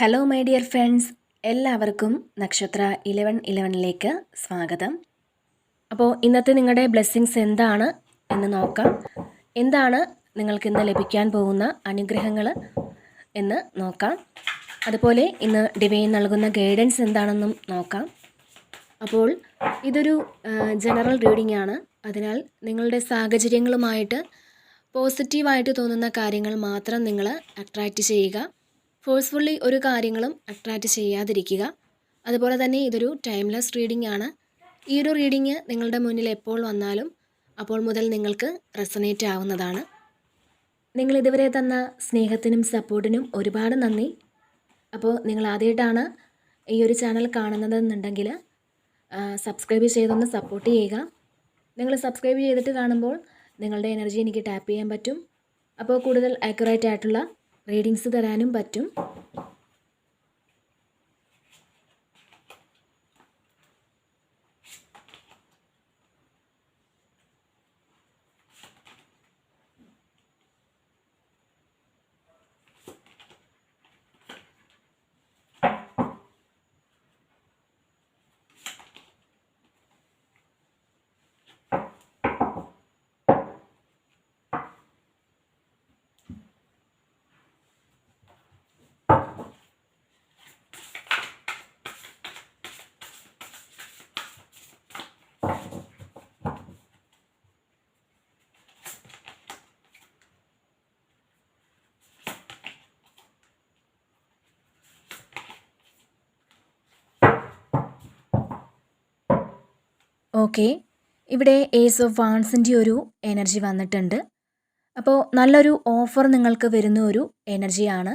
Hello my dear friends എല്ലാവർക്കും നക്ഷത്ര Eleven ഇലവനിലേക്ക് സ്വാഗതം. അപ്പോൾ ഇന്നത്തെ നിങ്ങളുടെ ബ്ലെസ്സിങ്സ് എന്താണ് എന്ന് നോക്കാം. എന്താണ് നിങ്ങൾക്ക് ഇന്ന് ലഭിക്കാൻ പോകുന്ന അനുഗ്രഹങ്ങൾ എന്ന് നോക്കാം. അതുപോലെ ഇന്ന് ഡിവൈൻ നൽകുന്ന ഗൈഡൻസ് എന്താണെന്നും നോക്കാം. അപ്പോൾ ഇതൊരു ജനറൽ റീഡിംഗ് ആണ്. അതിനാൽ നിങ്ങളുടെ സാഹചര്യങ്ങളുമായിട്ട് പോസിറ്റീവായിട്ട് തോന്നുന്ന കാര്യങ്ങൾ മാത്രം നിങ്ങൾ അട്രാക്റ്റ് ചെയ്യുക. ഫോഴ്സ്ഫുള്ളി ഒരു കാര്യങ്ങളും അട്രാക്റ്റ് ചെയ്യാതിരിക്കുക. അതുപോലെ തന്നെ ഇതൊരു ടൈംലെസ് റീഡിംഗ് ആണ് ഈ ഒരു റീഡിങ് നിങ്ങളുടെ മുന്നിൽ എപ്പോൾ വന്നാലും അപ്പോൾ മുതൽ നിങ്ങൾക്ക് റെസനേറ്റ് ആവുന്നതാണ്. നിങ്ങൾ ഇതുവരെ തന്ന സ്നേഹത്തിനും സപ്പോർട്ടിനും ഒരുപാട് നന്ദി. അപ്പോൾ നിങ്ങൾ ആദ്യമായിട്ടാണ് ഈ ഒരു ചാനൽ കാണുന്നതെന്നുണ്ടെങ്കിൽ സബ്സ്ക്രൈബ് ചെയ്തൊന്ന് സപ്പോർട്ട് ചെയ്യുക. നിങ്ങൾ സബ്സ്ക്രൈബ് ചെയ്തിട്ട് കാണുമ്പോൾ നിങ്ങളുടെ എനർജി എനിക്ക് ടാപ്പ് ചെയ്യാൻ പറ്റും. അപ്പോൾ കൂടുതൽ ആക്യുറേറ്റ് ആയിട്ടുള്ള റീഡിങ്സ് തരാനും പറ്റും. ഓക്കെ. ഇവിടെ ഏസ് ഓഫ് വാൺസിന്റെ ഒരു എനർജി വന്നിട്ടുണ്ട്. അപ്പോൾ നല്ലൊരു ഓഫർ നിങ്ങൾക്ക് വരുന്ന ഒരു എനർജിയാണ്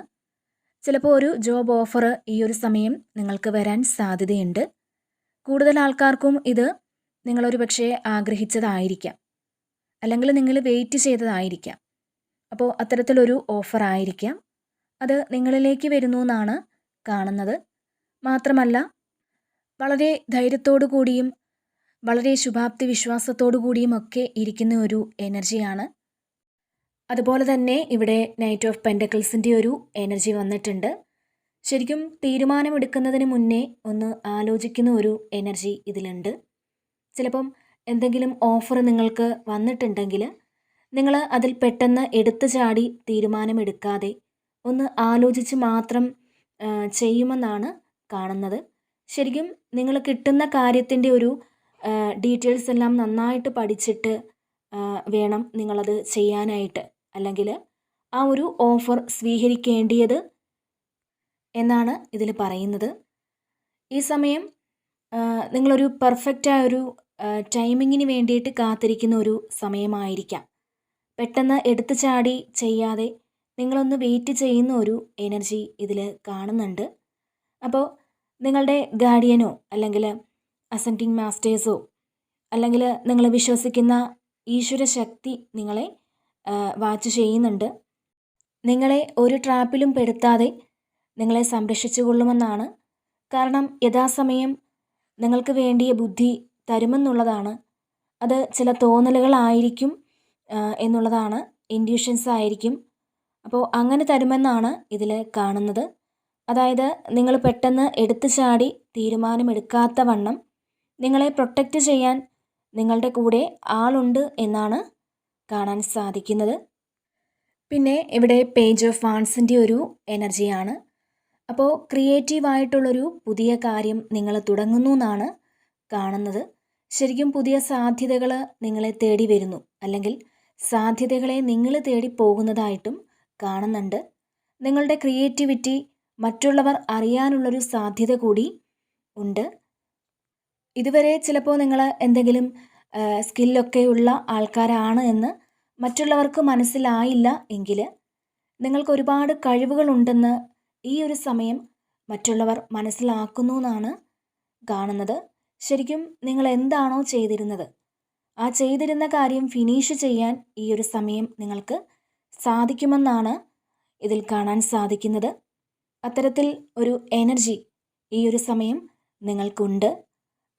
ചിലപ്പോൾ ഒരു ജോബ് ഓഫർ ഈ ഒരു സമയം നിങ്ങൾക്ക് വരാൻ സാധ്യതയുണ്ട്. കൂടുതൽ ആൾക്കാർക്കും ഇത് നിങ്ങളൊരു പക്ഷേ ആഗ്രഹിച്ചതായിരിക്കാം. അല്ലെങ്കിൽ നിങ്ങൾ വെയിറ്റ് ചെയ്തതായിരിക്കാം. അപ്പോൾ അത്തരത്തിലൊരു ഓഫർ ആയിരിക്കാം. അത് നിങ്ങളിലേക്ക് വരുന്നു എന്നാണ് കാണുന്നത്. മാത്രമല്ല വളരെ ധൈര്യത്തോടു കൂടിയും വളരെ ശുഭാപ്തി വിശ്വാസത്തോടു കൂടിയും ഒക്കെ ഇരിക്കുന്ന ഒരു എനർജിയാണ്. അതുപോലെ തന്നെ ഇവിടെ നൈറ്റ് ഓഫ് പെൻഡക്കിൾസിന്റെ ഒരു എനർജി വന്നിട്ടുണ്ട്. ശരിക്കും തീരുമാനമെടുക്കുന്നതിന് മുന്നേ ഒന്ന് ആലോചിക്കുന്ന ഒരു എനർജി ഇതിലുണ്ട്. ചിലപ്പം എന്തെങ്കിലും ഓഫർ നിങ്ങൾക്ക് വന്നിട്ടുണ്ടെങ്കിൽ നിങ്ങൾ അതിൽ പെട്ടെന്ന് എടുത്തു ചാടി തീരുമാനമെടുക്കാതെ ഒന്ന് ആലോചിച്ച് മാത്രം ചെയ്യുമെന്നാണ് കാണുന്നത്. ശരിക്കും നിങ്ങൾ കിട്ടുന്ന കാര്യത്തിന്റെ ഒരു ഡീറ്റെയിൽസ് എല്ലാം നന്നായിട്ട് പഠിച്ചിട്ട് വേണം നിങ്ങളത് ചെയ്യാനായിട്ട്. അല്ലെങ്കിൽ ആ ഒരു ഓഫർ സ്വീകരിക്കേണ്ടിയത് എന്നാണ് ഇതിൽ പറയുന്നത്. ഈ സമയം നിങ്ങളൊരു പെർഫെക്റ്റായ ഒരു ടൈമിങ്ങിന് വേണ്ടിയിട്ട് കാത്തിരിക്കുന്ന ഒരു സമയമായിരിക്കാം. പെട്ടെന്ന് എടുത്തു ചാടി ചെയ്യാതെ നിങ്ങളൊന്ന് വെയിറ്റ് ചെയ്യുന്ന ഒരു എനർജി ഇതിൽ കാണുന്നുണ്ട്. അപ്പോൾ നിങ്ങളുടെ ഗാർഡിയനോ അല്ലെങ്കിൽ അസെന്റിങ് മാസ്റ്റേഴ്സോ അല്ലെങ്കിൽ നിങ്ങൾ വിശ്വസിക്കുന്ന ഈശ്വര ശക്തി നിങ്ങളെ വാച്ച് ചെയ്യുന്നുണ്ട്. നിങ്ങളെ ഒരു ട്രാപ്പിലും പെടുത്താതെ നിങ്ങളെ സംരക്ഷിച്ചു കൊള്ളുമെന്നാണ്. കാരണം യഥാസമയം നിങ്ങൾക്ക് വേണ്ടിയ ബുദ്ധി തരുമെന്നുള്ളതാണ്. അത് ചില തോന്നലുകളായിരിക്കും എന്നുള്ളതാണ്. ഇൻഡ്യൂഷൻസ് ആയിരിക്കും. അപ്പോൾ അങ്ങനെ തരുമെന്നാണ് ഇതിൽ കാണുന്നത്. അതായത് നിങ്ങൾ പെട്ടെന്ന് എടുത്തു ചാടി തീരുമാനമെടുക്കാത്ത വണ്ണം നിങ്ങളെ പ്രൊട്ടക്റ്റ് ചെയ്യാൻ നിങ്ങളുടെ കൂടെ ആളുണ്ട് എന്നാണ് കാണാൻ സാധിക്കുന്നത്. പിന്നെ ഇവിടെ പേജ് ഓഫ് വാൺസിന്റെ ഒരു എനർജിയാണ് അപ്പോൾ ക്രിയേറ്റീവായിട്ടുള്ളൊരു പുതിയ കാര്യം നിങ്ങൾ തുടങ്ങുന്നു എന്നാണ് കാണുന്നത്. ശരിക്കും പുതിയ സാധ്യതകൾ നിങ്ങളെ തേടി വരുന്നു. അല്ലെങ്കിൽ സാധ്യതകളെ നിങ്ങൾ തേടി പോകുന്നതായിട്ടും കാണുന്നുണ്ട്. നിങ്ങളുടെ ക്രിയേറ്റിവിറ്റി മറ്റുള്ളവർ അറിയാനുള്ളൊരു സാധ്യത കൂടി ഉണ്ട്. ഇതുവരെ ചിലപ്പോൾ നിങ്ങൾ എന്തെങ്കിലും സ്കില്ലൊക്കെ ഉള്ള ആൾക്കാരാണ് എന്ന് മറ്റുള്ളവർക്ക് മനസ്സിലായില്ല എങ്കിൽ നിങ്ങൾക്ക് ഒരുപാട് കഴിവുകളുണ്ടെന്ന് ഈ ഒരു സമയം മറ്റുള്ളവർ മനസ്സിലാക്കുന്നു എന്നാണ് കാണുന്നത്. ശരിക്കും നിങ്ങൾ എന്താണോ ചെയ്തിരുന്നത് ആ ചെയ്തിരുന്ന കാര്യം ഫിനിഷ് ചെയ്യാൻ ഈ ഒരു സമയം നിങ്ങൾക്ക് സാധിക്കുമെന്നാണ് ഇതിൽ കാണാൻ സാധിക്കുന്നത്. അത്തരത്തിൽ ഒരു എനർജി ഈ ഒരു സമയം നിങ്ങൾക്കുണ്ട്.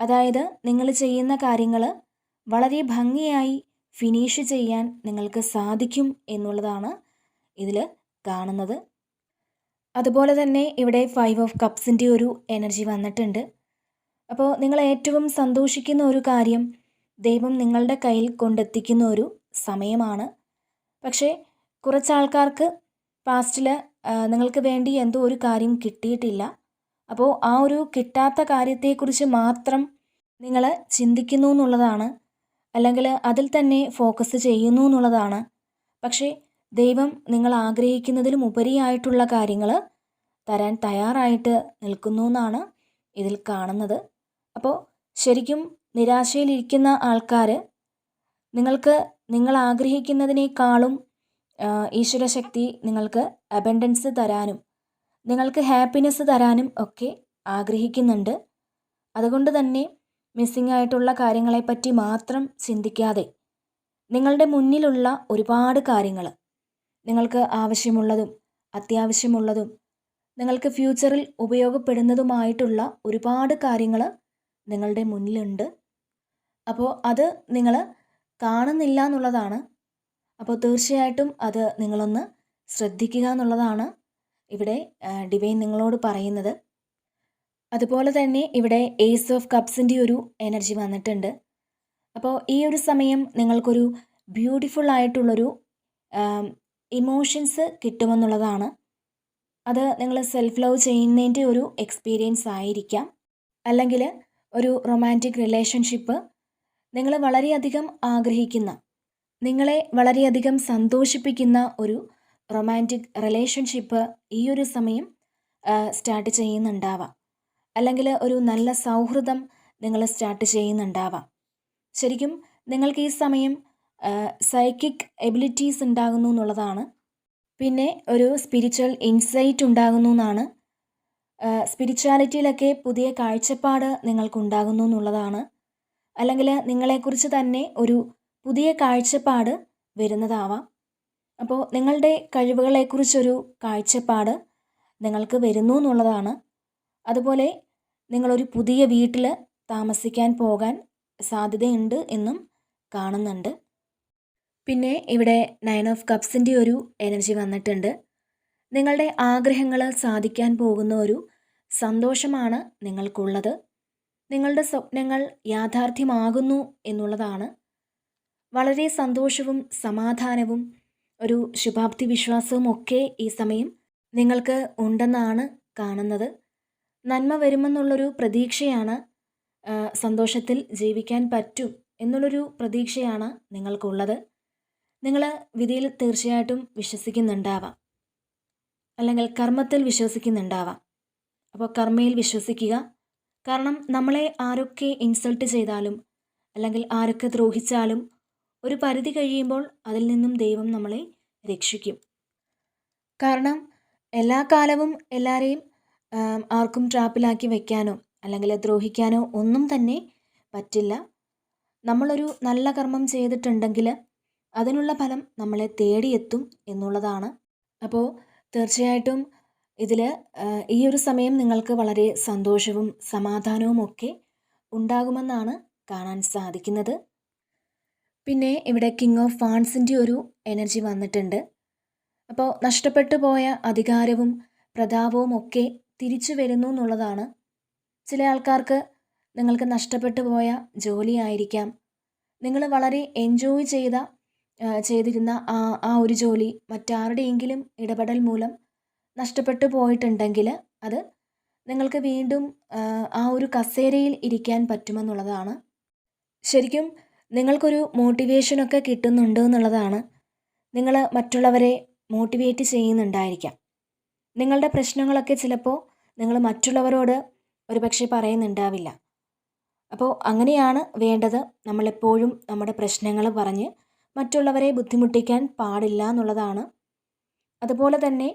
അതായത് നിങ്ങൾ ചെയ്യുന്ന കാര്യങ്ങൾ വളരെ ഭംഗിയായി ഫിനിഷ് ചെയ്യാൻ നിങ്ങൾക്ക് സാധിക്കും എന്നുള്ളതാണ് ഇതിൽ കാണുന്നത്. അതുപോലെ തന്നെ ഇവിടെ ഫൈവ് ഓഫ് കപ്സിന്റെ ഒരു എനർജി വന്നിട്ടുണ്ട്. അപ്പോൾ നിങ്ങൾ ഏറ്റവും സന്തോഷിക്കുന്ന ഒരു കാര്യം ദൈവം നിങ്ങളുടെ കയ്യിൽ കൊണ്ടെത്തിക്കുന്ന ഒരു സമയമാണ്. പക്ഷേ കുറച്ച് ആൾക്കാർക്ക് പാസ്റ്റിൽ നിങ്ങൾക്ക് വേണ്ടി എന്തോ ഒരു കാര്യം കിട്ടിയിട്ടില്ല. അപ്പോൾ ആ ഒരു കിട്ടാത്ത കാര്യത്തെക്കുറിച്ച് മാത്രം നിങ്ങൾ ചിന്തിക്കുന്നു എന്നുള്ളതാണ്. അല്ലെങ്കിൽ അതിൽ തന്നെ ഫോക്കസ് ചെയ്യുന്നു എന്നുള്ളതാണ്. പക്ഷേ ദൈവം നിങ്ങൾ ആഗ്രഹിക്കുന്നതിലും ഉപരിയായിട്ടുള്ള കാര്യങ്ങൾ തരാൻ തയ്യാറായിട്ട് നിൽക്കുന്നു എന്നാണ് ഇതിൽ കാണുന്നത്. അപ്പോൾ ശരിക്കും നിരാശയിലിരിക്കുന്ന ആൾക്കാർ നിങ്ങൾക്ക് നിങ്ങൾ ആഗ്രഹിക്കുന്നതിനേക്കാളും ഈശ്വരശക്തി നിങ്ങൾക്ക് അബൻഡൻസ് തരാനും നിങ്ങൾക്ക് ഹാപ്പിനെസ് തരാനും ഒക്കെ ആഗ്രഹിക്കുന്നുണ്ട്. അതുകൊണ്ട് തന്നെ മിസ്സിംഗ് ആയിട്ടുള്ള കാര്യങ്ങളെപ്പറ്റി മാത്രം ചിന്തിക്കാതെ നിങ്ങളുടെ മുന്നിലുള്ള ഒരുപാട് കാര്യങ്ങൾ നിങ്ങൾക്ക് ആവശ്യമുള്ളതും അത്യാവശ്യമുള്ളതും നിങ്ങൾക്ക് ഫ്യൂച്ചറിൽ ഉപയോഗപ്പെടുന്നതുമായിട്ടുള്ള ഒരുപാട് കാര്യങ്ങൾ നിങ്ങളുടെ മുന്നിലുണ്ട്. അപ്പോൾ അത് നിങ്ങൾ കാണുന്നില്ല എന്നുള്ളതാണ്. അപ്പോൾ തീർച്ചയായിട്ടും അത് നിങ്ങളൊന്ന് ശ്രദ്ധിക്കുക എന്നുള്ളതാണ്. ഇവിടെ ഡിവൈൻ നിങ്ങളോട് പറയുന്നത്. അതുപോലെ തന്നെ ഇവിടെ ഏസ് ഓഫ് കപ്സിന്റെ ഒരു എനർജി വന്നിട്ടുണ്ട്. അപ്പോൾ ഈ ഒരു സമയം നിങ്ങൾക്കൊരു ബ്യൂട്ടിഫുൾ ആയിട്ടുള്ളൊരു ഇമോഷൻസ് കിട്ടുമെന്നുള്ളതാണ്. അത് നിങ്ങൾ സെൽഫ് ലവ് ചെയ്യുന്നതിന്റെ ഒരു എക്സ്പീരിയൻസ് ആയിരിക്കാം. അല്ലെങ്കിൽ ഒരു റൊമാന്റിക് റിലേഷൻഷിപ്പ് നിങ്ങൾ വളരെയധികം ആഗ്രഹിക്കുന്ന നിങ്ങളെ വളരെയധികം സന്തോഷിപ്പിക്കുന്ന ഒരു റൊമാന്റിക് റിലേഷൻഷിപ്പ് ഈ ഒരു സമയം സ്റ്റാർട്ട് ചെയ്യുന്നുണ്ടാവാം. അല്ലെങ്കിൽ ഒരു നല്ല സൗഹൃദം നിങ്ങൾ സ്റ്റാർട്ട് ചെയ്യുന്നുണ്ടാവാം. ശരിക്കും നിങ്ങൾക്ക് ഈ സമയം സൈക്കിക് എബിലിറ്റീസ് ഉണ്ടാകുന്നു എന്നുള്ളതാണ്. പിന്നെ ഒരു സ്പിരിച്വൽ ഇൻസൈറ്റ് ഉണ്ടാകുന്നു എന്നാണ്. സ്പിരിച്വാലിറ്റിയിലൊക്കെ പുതിയ കാഴ്ചപ്പാട് നിങ്ങൾക്കുണ്ടാകുന്നു എന്നുള്ളതാണ്. അല്ലെങ്കിൽ നിങ്ങളെക്കുറിച്ച് തന്നെ ഒരു പുതിയ കാഴ്ചപ്പാട് വരുന്നതാവാം. അപ്പോൾ നിങ്ങളുടെ കഴിവുകളെക്കുറിച്ചൊരു കാഴ്ചപ്പാട് നിങ്ങൾക്ക് വരുന്നു എന്നുള്ളതാണ്. അതുപോലെ നിങ്ങളൊരു പുതിയ വീട്ടിൽ താമസിക്കാൻ പോകാൻ സാധ്യതയുണ്ട് എന്നും കാണുന്നുണ്ട്. പിന്നെ ഇവിടെ നയൻ ഓഫ് കപ്സിന്റെ ഒരു എനർജി വന്നിട്ടുണ്ട്. നിങ്ങളുടെ ആഗ്രഹങ്ങൾ സാധിക്കാൻ പോകുന്ന ഒരു സന്തോഷമാണ് നിങ്ങൾക്കുള്ളത്. നിങ്ങളുടെ സ്വപ്നങ്ങൾ യാഥാർത്ഥ്യമാകുന്നു എന്നുള്ളതാണ്. വളരെ സന്തോഷവും സമാധാനവും ഒരു ശുഭാപ്തി വിശ്വാസവും ഒക്കെ ഈ സമയം നിങ്ങൾക്ക് ഉണ്ടെന്നാണ് കാണുന്നത്. നന്മ വരുമെന്നുള്ളൊരു പ്രതീക്ഷയാണ് സന്തോഷത്തിൽ ജീവിക്കാൻ പറ്റും എന്നുള്ളൊരു പ്രതീക്ഷയാണ് നിങ്ങൾക്കുള്ളത്. നിങ്ങൾ വിധിയിൽ തീർച്ചയായിട്ടും വിശ്വസിക്കുന്നുണ്ടാവാം. അല്ലെങ്കിൽ കർമ്മത്തിൽ വിശ്വസിക്കുന്നുണ്ടാവാം. അപ്പോൾ കർമ്മയിൽ വിശ്വസിക്കുക. കാരണം നമ്മളെ ആരൊക്കെ ഇൻസൾട്ട് ചെയ്താലും അല്ലെങ്കിൽ ആരൊക്കെ ദ്രോഹിച്ചാലും ഒരു പരിധി കഴിയുമ്പോൾ അതിൽ നിന്നും ദൈവം നമ്മളെ രക്ഷിക്കും. കാരണം എല്ലാ കാലവും എല്ലാവരെയും ആർക്കും ട്രാപ്പിലാക്കി വെക്കാനോ അല്ലെങ്കിൽ ദ്രോഹിക്കാനോ ഒന്നും തന്നെ പറ്റില്ല. നമ്മളൊരു നല്ല കർമ്മം ചെയ്തിട്ടുണ്ടെങ്കിൽ അതിനുള്ള ഫലം നമ്മളെ തേടിയെത്തും എന്നുള്ളതാണ്. അപ്പോൾ തീർച്ചയായിട്ടും ഇതിൽ ഈ ഒരു സമയം നിങ്ങൾക്ക് വളരെ സന്തോഷവും സമാധാനവും ഒക്കെ ഉണ്ടാകുമെന്നാണ് കാണാൻ സാധിക്കുന്നത്. പിന്നെ ഇവിടെ കിങ് ഓഫ് ഫാൺസിന്റെ ഒരു എനർജി വന്നിട്ടുണ്ട്. അപ്പോൾ നഷ്ടപ്പെട്ടു പോയ അധികാരവും പ്രതാപവും ഒക്കെ തിരിച്ചു വരുന്നു എന്നുള്ളതാണ്. ചില ആൾക്കാർക്ക് നിങ്ങൾക്ക് നഷ്ടപ്പെട്ടു പോയ ജോലിയായിരിക്കാം നിങ്ങൾ വളരെ എൻജോയ് ചെയ്ത ചെയ്തിരുന്ന ആ ആ ഒരു ജോലി മറ്റാരുടെയെങ്കിലും ഇടപെടൽ മൂലം നഷ്ടപ്പെട്ടു പോയിട്ടുണ്ടെങ്കിൽ അത് നിങ്ങൾക്ക് വീണ്ടും ആ ഒരു കസേരയിൽ ഇരിക്കാൻ പറ്റുമെന്നുള്ളതാണ്. ശരിക്കും നിങ്ങൾക്കൊരു മോട്ടിവേഷനൊക്കെ കിട്ടുന്നുണ്ട് എന്നുള്ളതാണ്. നിങ്ങൾ മറ്റുള്ളവരെ മോട്ടിവേറ്റ് ചെയ്യുന്നുണ്ടായിരിക്കാം. നിങ്ങളുടെ പ്രശ്നങ്ങളൊക്കെ ചിലപ്പോൾ നിങ്ങൾ മറ്റുള്ളവരോട് ഒരുപക്ഷെ പറയുന്നുണ്ടാവില്ല. അപ്പോൾ അങ്ങനെയാണ് വേണ്ടത് നമ്മളെപ്പോഴും നമ്മുടെ പ്രശ്നങ്ങൾ പറഞ്ഞ് മറ്റുള്ളവരെ ബുദ്ധിമുട്ടിക്കാൻ പാടില്ല എന്നുള്ളതാണ്. അതുപോലെ തന്നെ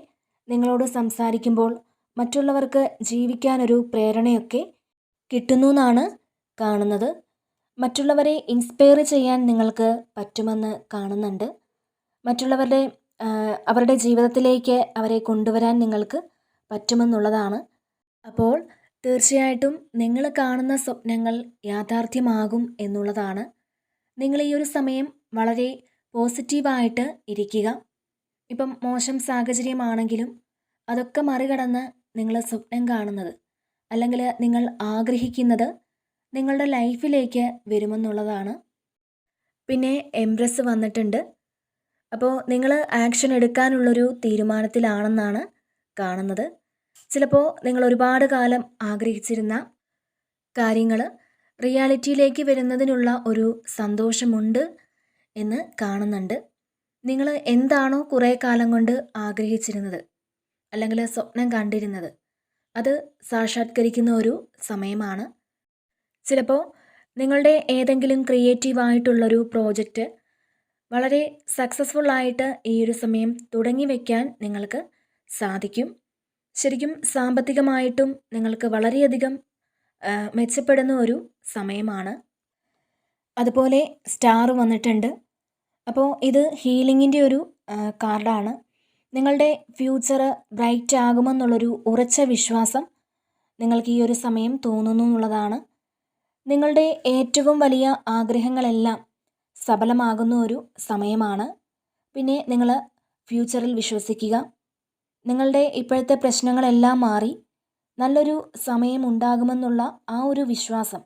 നിങ്ങളോട് സംസാരിക്കുമ്പോൾ മറ്റുള്ളവർക്ക് ജീവിക്കാനൊരു പ്രേരണയൊക്കെ കിട്ടുന്നു എന്നാണ് കാണുന്നത്. മറ്റുള്ളവരെ ഇൻസ്പയർ ചെയ്യാൻ നിങ്ങൾക്ക് പറ്റുമെന്ന് കാണുന്നുണ്ട്. മറ്റുള്ളവരുടെ അവരുടെ ജീവിതത്തിലേക്ക് അവരെ കൊണ്ടുവരാൻ നിങ്ങൾക്ക് പറ്റുമെന്നുള്ളതാണ്. അപ്പോൾ തീർച്ചയായിട്ടും നിങ്ങൾ കാണുന്ന സ്വപ്നങ്ങൾ യാഥാർത്ഥ്യമാകും എന്നുള്ളതാണ്. നിങ്ങൾ ഈ ഒരു സമയം വളരെ പോസിറ്റീവായിട്ട് ഇരിക്കുക. ഇപ്പം മോശം സാഹചര്യമാണെങ്കിലും അതൊക്കെ മറികടന്ന് നിങ്ങൾ സ്വപ്നം കാണുന്നത്. അല്ലെങ്കിൽ നിങ്ങൾ ആഗ്രഹിക്കുന്നത് നിങ്ങളുടെ ലൈഫിലേക്ക് വരുമെന്നുള്ളതാണ്. പിന്നെ എംപ്രസ് വന്നിട്ടുണ്ട്. അപ്പോൾ നിങ്ങൾ ആക്ഷൻ എടുക്കാനുള്ളൊരു തീരുമാനത്തിലാണെന്നാണ് കാണുന്നത്. ചിലപ്പോൾ നിങ്ങൾ ഒരുപാട് കാലം ആഗ്രഹിച്ചിരുന്ന കാര്യങ്ങൾ റിയാലിറ്റിയിലേക്ക് വരുന്നതിനുള്ള ഒരു സന്തോഷമുണ്ട് എന്ന് കാണുന്നുണ്ട്. നിങ്ങൾ എന്താണോ കുറേ കാലം കൊണ്ട് ആഗ്രഹിച്ചിരുന്നത് അല്ലെങ്കിൽ സ്വപ്നം കണ്ടിരുന്നത് അത് സാക്ഷാത്കരിക്കുന്ന ഒരു സമയമാണ്. ചിലപ്പോൾ നിങ്ങളുടെ ഏതെങ്കിലും ക്രിയേറ്റീവായിട്ടുള്ളൊരു പ്രോജക്റ്റ് വളരെ സക്സസ്ഫുൾ ആയിട്ട് ഈ ഒരു സമയം തുടങ്ങി വയ്ക്കാൻ നിങ്ങൾക്ക് സാധിക്കും. ശരിക്കും സാമ്പത്തികമായിട്ടും നിങ്ങൾക്ക് വളരെയധികം മെച്ചപ്പെടുന്ന ഒരു സമയമാണ്. അതുപോലെ സ്റ്റാർ വന്നിട്ടുണ്ട്. അപ്പോൾ ഇത് ഹീലിങ്ങിന്റെ ഒരു കാർഡാണ്. നിങ്ങളുടെ ഫ്യൂച്ചർ ബ്രൈറ്റ് ആകുമെന്നുള്ളൊരു ഉറച്ച വിശ്വാസം നിങ്ങൾക്ക് ഈ ഒരു സമയം തോന്നുന്നു എന്നുള്ളതാണ്. നിങ്ങളുടെ ഏറ്റവും വലിയ ആഗ്രഹങ്ങളെല്ലാം സഫലമാകുന്ന ഒരു സമയമാണ്. പിന്നെ നിങ്ങൾ ഫ്യൂച്ചറിൽ വിശ്വസിക്കുക. നിങ്ങളുടെ ഇപ്പോഴത്തെ പ്രശ്നങ്ങളെല്ലാം മാറി നല്ലൊരു സമയം ഉണ്ടാകുമെന്നുള്ള ആ ഒരു വിശ്വാസം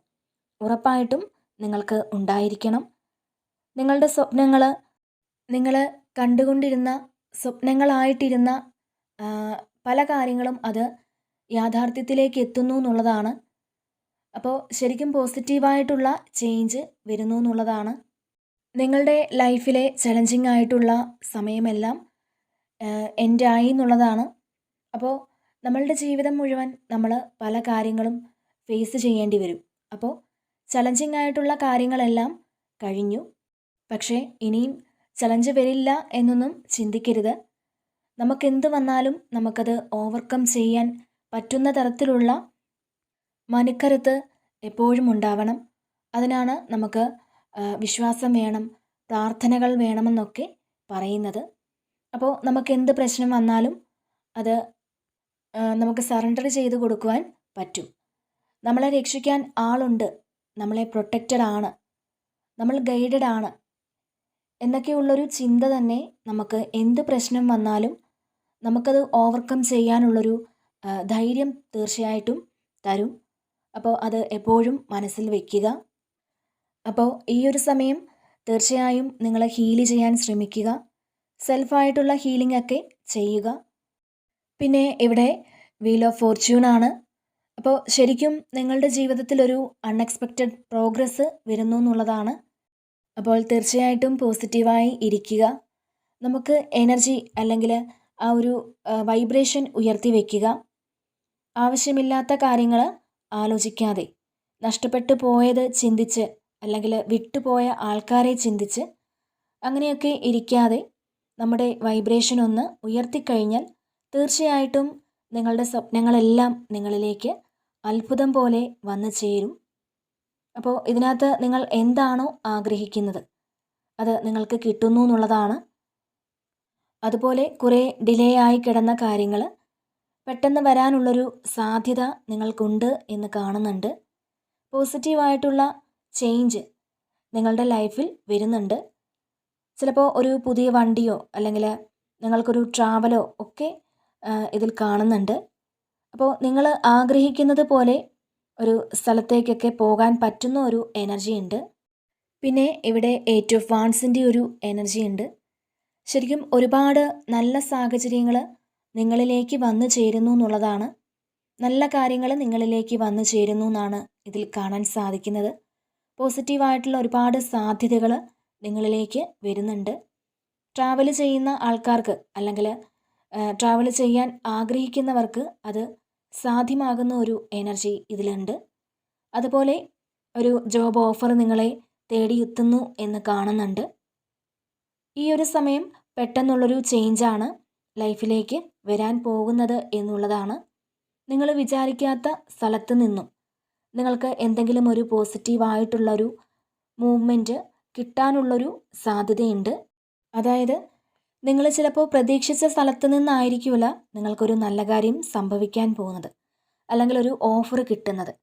ഉറപ്പായിട്ടും നിങ്ങൾക്ക് ഉണ്ടായിരിക്കണം. നിങ്ങളുടെ സ്വപ്നങ്ങൾ നിങ്ങൾ കണ്ടുകൊണ്ടിരുന്ന സ്വപ്നങ്ങളായിട്ടിരുന്ന പല കാര്യങ്ങളും അത് യാഥാർത്ഥ്യത്തിലേക്ക് എത്തുന്നു എന്നുള്ളതാണ് അപ്പോൾ ശരിക്കും പോസിറ്റീവായിട്ടുള്ള ചേഞ്ച് വരുന്നു എന്നുള്ളതാണ് നിങ്ങളുടെ ലൈഫിലെ ചലഞ്ചിങ് ആയിട്ടുള്ള സമയമെല്ലാം എന്റെ ആയി എന്നുള്ളതാണ്. അപ്പോൾ നമ്മളുടെ ജീവിതം മുഴുവൻ നമ്മൾ പല കാര്യങ്ങളും ഫേസ് ചെയ്യേണ്ടി വരും. അപ്പോൾ ചലഞ്ചിങ് ആയിട്ടുള്ള കാര്യങ്ങളെല്ലാം കഴിഞ്ഞു. പക്ഷേ ഇനിയും ചലഞ്ച് വരില്ല എന്നൊന്നും ചിന്തിക്കരുത്. നമുക്കെന്ത് വന്നാലും നമുക്കത് ഓവർകം ചെയ്യാൻ പറ്റുന്ന തരത്തിലുള്ള മനക്കരുത്ത് എപ്പോഴും ഉണ്ടാവണം. അതിനാണ് നമുക്ക് വിശ്വാസം വേണം പ്രാർത്ഥനകൾ വേണമെന്നൊക്കെ പറയുന്നത്. അപ്പോൾ നമുക്ക് എന്ത് പ്രശ്നം വന്നാലും അത് നമുക്ക് സറണ്ടർ ചെയ്ത് കൊടുക്കുവാൻ പറ്റും. നമ്മളെ രക്ഷിക്കാൻ ആളുണ്ട്. നമ്മളെ പ്രൊട്ടക്റ്റഡ് ആണ്. നമ്മൾ ഗൈഡഡ് ആണ്. എന്നൊക്കെയുള്ളൊരു ചിന്ത തന്നെ നമുക്ക് എന്ത് പ്രശ്നം വന്നാലും നമുക്കത് ഓവർകം ചെയ്യാനുള്ളൊരു ധൈര്യം തീർച്ചയായിട്ടും തരും. അപ്പോൾ അത് എപ്പോഴും മനസ്സിൽ വയ്ക്കുക അപ്പോൾ ഈ ഒരു സമയം തീർച്ചയായും നിങ്ങളെ ഹീൽ ചെയ്യാൻ ശ്രമിക്കുക. സെൽഫായിട്ടുള്ള ഹീലിംഗ് ഒക്കെ ചെയ്യുക. പിന്നെ ഇവിടെ വീൽ ഓഫ് ഫോർച്യൂൺ ആണ്. അപ്പോൾ ശരിക്കും നിങ്ങളുടെ ജീവിതത്തിൽ ഒരു അൺഎക്സ്പെക്റ്റഡ് പ്രോഗ്രസ് വരുന്നു എന്നുള്ളതാണ്. അപ്പോൾ തീർച്ചയായിട്ടും പോസിറ്റീവായി ഇരിക്കുക. നമുക്ക് എനർജി അല്ലെങ്കിൽ ആ ഒരു വൈബ്രേഷൻ ഉയർത്തി വയ്ക്കുക ആവശ്യമില്ലാത്ത കാര്യങ്ങൾ ആലോചിക്കാതെ നഷ്ടപ്പെട്ടു പോയത് ചിന്തിച്ച് അല്ലെങ്കിൽ വിട്ടുപോയ ആൾക്കാരെ ചിന്തിച്ച് അങ്ങനെയൊക്കെ ഇരിക്കാതെ നമ്മുടെ വൈബ്രേഷൻ ഒന്ന് ഉയർത്തിക്കഴിഞ്ഞാൽ തീർച്ചയായിട്ടും നിങ്ങളുടെ സ്വപ്നങ്ങളെല്ലാം നിങ്ങളിലേക്ക് അത്ഭുതം പോലെ വന്നു ചേരും. അപ്പോൾ ഇതിനകത്ത് നിങ്ങൾ എന്താണോ ആഗ്രഹിക്കുന്നത് അത് നിങ്ങൾക്ക് കിട്ടുന്നു എന്നുള്ളതാണ്. അതുപോലെ കുറേ ഡിലേ ആയി കിടന്ന കാര്യങ്ങൾ പെട്ടെന്ന് വരാനുള്ളൊരു സാധ്യത നിങ്ങൾക്കുണ്ട് എന്ന് കാണുന്നുണ്ട്. പോസിറ്റീവായിട്ടുള്ള ചേഞ്ച് നിങ്ങളുടെ ലൈഫിൽ വരുന്നുണ്ട്. ചിലപ്പോൾ ഒരു പുതിയ വണ്ടിയോ അല്ലെങ്കിൽ നിങ്ങൾക്കൊരു ട്രാവലോ ഒക്കെ ഇതിൽ കാണുന്നുണ്ട്. അപ്പോൾ നിങ്ങൾ ആഗ്രഹിക്കുന്നത് പോലെ ഒരു സ്ഥലത്തേക്കൊക്കെ പോകാൻ പറ്റുന്ന ഒരു എനർജി ഉണ്ട്. പിന്നെ ഇവിടെ എയ്റ്റ് ഓഫ് ഒരു എനർജി ഉണ്ട്. ശരിക്കും ഒരുപാട് നല്ല സാഹചര്യങ്ങൾ നിങ്ങളിലേക്ക് വന്നു ചേരുന്നു എന്നുള്ളതാണ്. നല്ല കാര്യങ്ങൾ നിങ്ങളിലേക്ക് വന്നു ചേരുന്നു എന്നാണ് ഇതിൽ കാണാൻ സാധിക്കുന്നത്. പോസിറ്റീവായിട്ടുള്ള ഒരുപാട് സാധ്യതകൾ നിങ്ങളിലേക്ക് വരുന്നുണ്ട്. ട്രാവൽ ചെയ്യുന്ന ആൾക്കാർക്ക് അല്ലെങ്കിൽ ട്രാവൽ ചെയ്യാൻ ആഗ്രഹിക്കുന്നവർക്ക് അത് സാധ്യമാകുന്ന ഒരു എനർജി ഇതിലുണ്ട്. അതുപോലെ ഒരു ജോബ് ഓഫർ നിങ്ങളെ തേടിയെത്തുന്നു എന്ന് കാണുന്നുണ്ട്. ഈ ഒരു സമയം പെട്ടെന്നുള്ളൊരു ചേഞ്ചാണ് ലൈഫിലേക്ക് വരാൻ പോകുന്നത് എന്നുള്ളതാണ് നിങ്ങൾ വിചാരിക്കാത്ത സ്ഥലത്ത് നിന്നും. നിങ്ങൾക്ക് എന്തെങ്കിലും ഒരു പോസിറ്റീവായിട്ടുള്ളൊരു മൂവ്മെന്റ് കിട്ടാനുള്ളൊരു സാധ്യതയുണ്ട്. അതായത് നിങ്ങൾ ചിലപ്പോൾ പ്രതീക്ഷിച്ച സ്ഥലത്ത് നിന്നായിരിക്കില്ല നിങ്ങൾക്കൊരു നല്ല കാര്യം സംഭവിക്കാൻ പോകുന്നത്. അല്ലെങ്കിൽ ഒരു ഓഫർ കിട്ടുന്നത്.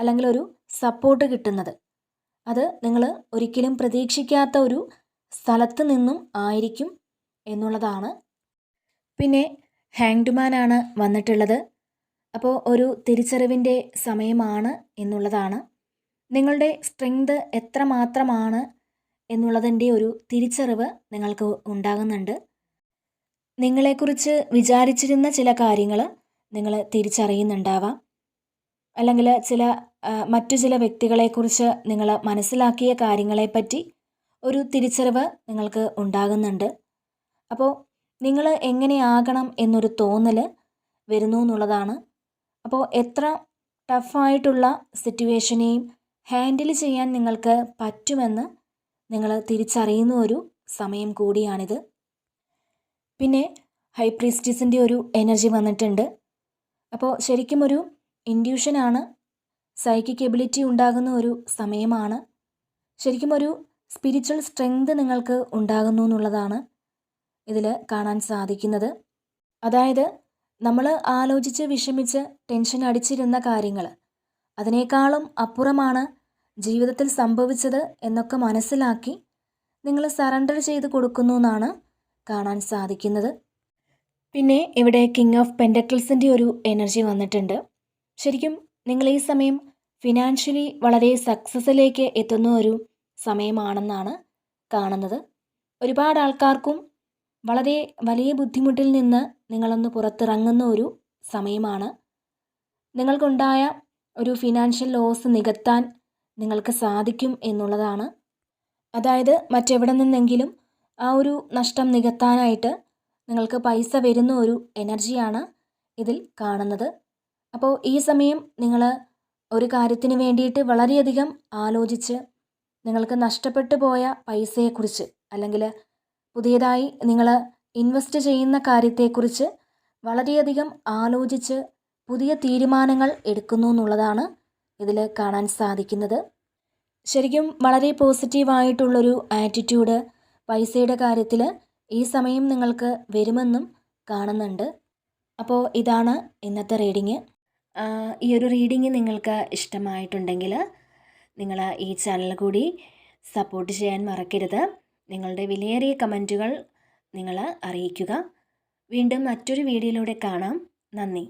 അല്ലെങ്കിൽ ഒരു സപ്പോർട്ട് കിട്ടുന്നത്. അത് നിങ്ങൾ ഒരിക്കലും പ്രതീക്ഷിക്കാത്ത ഒരു സ്ഥലത്ത് നിന്നും ആയിരിക്കും എന്നുള്ളതാണ്. പിന്നെ ഹാങ്ഡുമാനാണ് വന്നിട്ടുള്ളത്. അപ്പോൾ ഒരു തിരിച്ചറിവിന്റെ സമയമാണ് എന്നുള്ളതാണ്. നിങ്ങളുടെ സ്ട്രെങ്ത് എത്രമാത്രമാണ് എന്നുള്ളതിന്റെ ഒരു തിരിച്ചറിവ് നിങ്ങൾക്ക് ഉണ്ടാകുന്നുണ്ട്. നിങ്ങളെക്കുറിച്ച് വിചാരിച്ചിരുന്ന ചില കാര്യങ്ങൾ നിങ്ങൾ തിരിച്ചറിയുന്നുണ്ടാവാം. അല്ലെങ്കിൽ ചില മറ്റു ചില വ്യക്തികളെക്കുറിച്ച് നിങ്ങൾ മനസ്സിലാക്കിയ കാര്യങ്ങളെപ്പറ്റി ഒരു തിരിച്ചറിവ് നിങ്ങൾക്ക് ഉണ്ടാകുന്നുണ്ട്. അപ്പോൾ നിങ്ങൾ എങ്ങനെയാകണം എന്നൊരു തോന്നൽ വരുന്നു എന്നുള്ളതാണ്. അപ്പോൾ എത്ര ടഫായിട്ടുള്ള സിറ്റുവേഷനെയും ഹാൻഡിൽ ചെയ്യാൻ നിങ്ങൾക്ക് പറ്റുമെന്ന് നിങ്ങൾ തിരിച്ചറിയുന്ന ഒരു സമയം കൂടിയാണിത്. പിന്നെ ഹൈ പ്രീസ്റ്റിസിന്റെ ഒരു എനർജി വന്നിട്ടുണ്ട്. അപ്പോൾ ശരിക്കും ഒരു ഇൻഡ്യൂഷനാണ് സൈക്കിക് എബിലിറ്റി ഉണ്ടാകുന്ന ഒരു സമയമാണ്. ശരിക്കും ഒരു സ്പിരിച്വൽ സ്ട്രെങ്ത് നിങ്ങൾക്ക് ഉണ്ടാകുന്നു എന്നുള്ളതാണ്. ഇതിൽ കാണാൻ സാധിക്കുന്നത്. അതായത് നമ്മൾ ആലോചിച്ച് വിഷമിച്ച് ടെൻഷൻ അടിച്ചിരുന്ന കാര്യങ്ങൾ അതിനേക്കാളും അപ്പുറമാണ് ജീവിതത്തിൽ സംഭവിച്ചത് എന്നൊക്കെ മനസ്സിലാക്കി നിങ്ങൾ സറണ്ടർ ചെയ്ത് കൊടുക്കുന്നു എന്നാണ് കാണാൻ സാധിക്കുന്നത്. പിന്നെ ഇവിടെ കിങ് ഓഫ് പെൻഡക്കിൾസിന്റെ ഒരു എനർജി വന്നിട്ടുണ്ട്. ശരിക്കും നിങ്ങൾ ഈ സമയം ഫിനാൻഷ്യലി വളരെ സക്സസ്സിലേക്ക് എത്തുന്ന ഒരു സമയമാണെന്നാണ് കാണുന്നത്. ഒരുപാട് ആൾക്കാർക്കും വളരെ വലിയ ബുദ്ധിമുട്ടിൽ നിന്ന് നിങ്ങളൊന്ന് പുറത്തിറങ്ങുന്ന ഒരു സമയമാണ്. നിങ്ങൾക്കുണ്ടായ ഒരു ഫിനാൻഷ്യൽ ലോസ് നികത്താൻ നിങ്ങൾക്ക് സാധിക്കും എന്നുള്ളതാണ്. അതായത് മറ്റെവിടെ നിന്നെങ്കിലും ആ ഒരു നഷ്ടം നികത്താനായിട്ട് നിങ്ങൾക്ക് പൈസ വരുന്ന ഒരു എനർജിയാണ് ഇതിൽ കാണുന്നത്. അപ്പോൾ ഈ സമയം നിങ്ങൾ ഒരു കാര്യത്തിന് വേണ്ടിയിട്ട് വളരെയധികം ആലോചിച്ച് നിങ്ങൾക്ക് നഷ്ടപ്പെട്ടു പോയ പൈസയെക്കുറിച്ച് അല്ലെങ്കിൽ പുതിയതായി നിങ്ങൾ ഇൻവെസ്റ്റ് ചെയ്യുന്ന കാര്യത്തെക്കുറിച്ച് വളരെയധികം ആലോചിച്ച് പുതിയ തീരുമാനങ്ങൾ എടുക്കുന്നു എന്നുള്ളതാണ് ഇതിൽ കാണാൻ സാധിക്കുന്നത്. ശരിക്കും വളരെ പോസിറ്റീവായിട്ടുള്ളൊരു ആറ്റിറ്റ്യൂഡ് പൈസയുടെ കാര്യത്തിൽ ഈ സമയം നിങ്ങൾക്ക് വരുമെന്നും കാണുന്നുണ്ട്. അപ്പോൾ ഇതാണ് ഇന്നത്തെ റീഡിങ് ഈ ഒരു റീഡിങ് നിങ്ങൾക്ക് ഇഷ്ടമായിട്ടുണ്ടെങ്കിൽ നിങ്ങൾ ഈ ചാനൽ കൂടി സപ്പോർട്ട് ചെയ്യാൻ മറക്കരുത്. നിങ്ങളുടെ വിലയേറിയ കമന്റുകൾ നിങ്ങൾ അറിയിക്കുക. വീണ്ടും മറ്റൊരു വീഡിയോയിലൂടെ കാണാം. നന്ദി.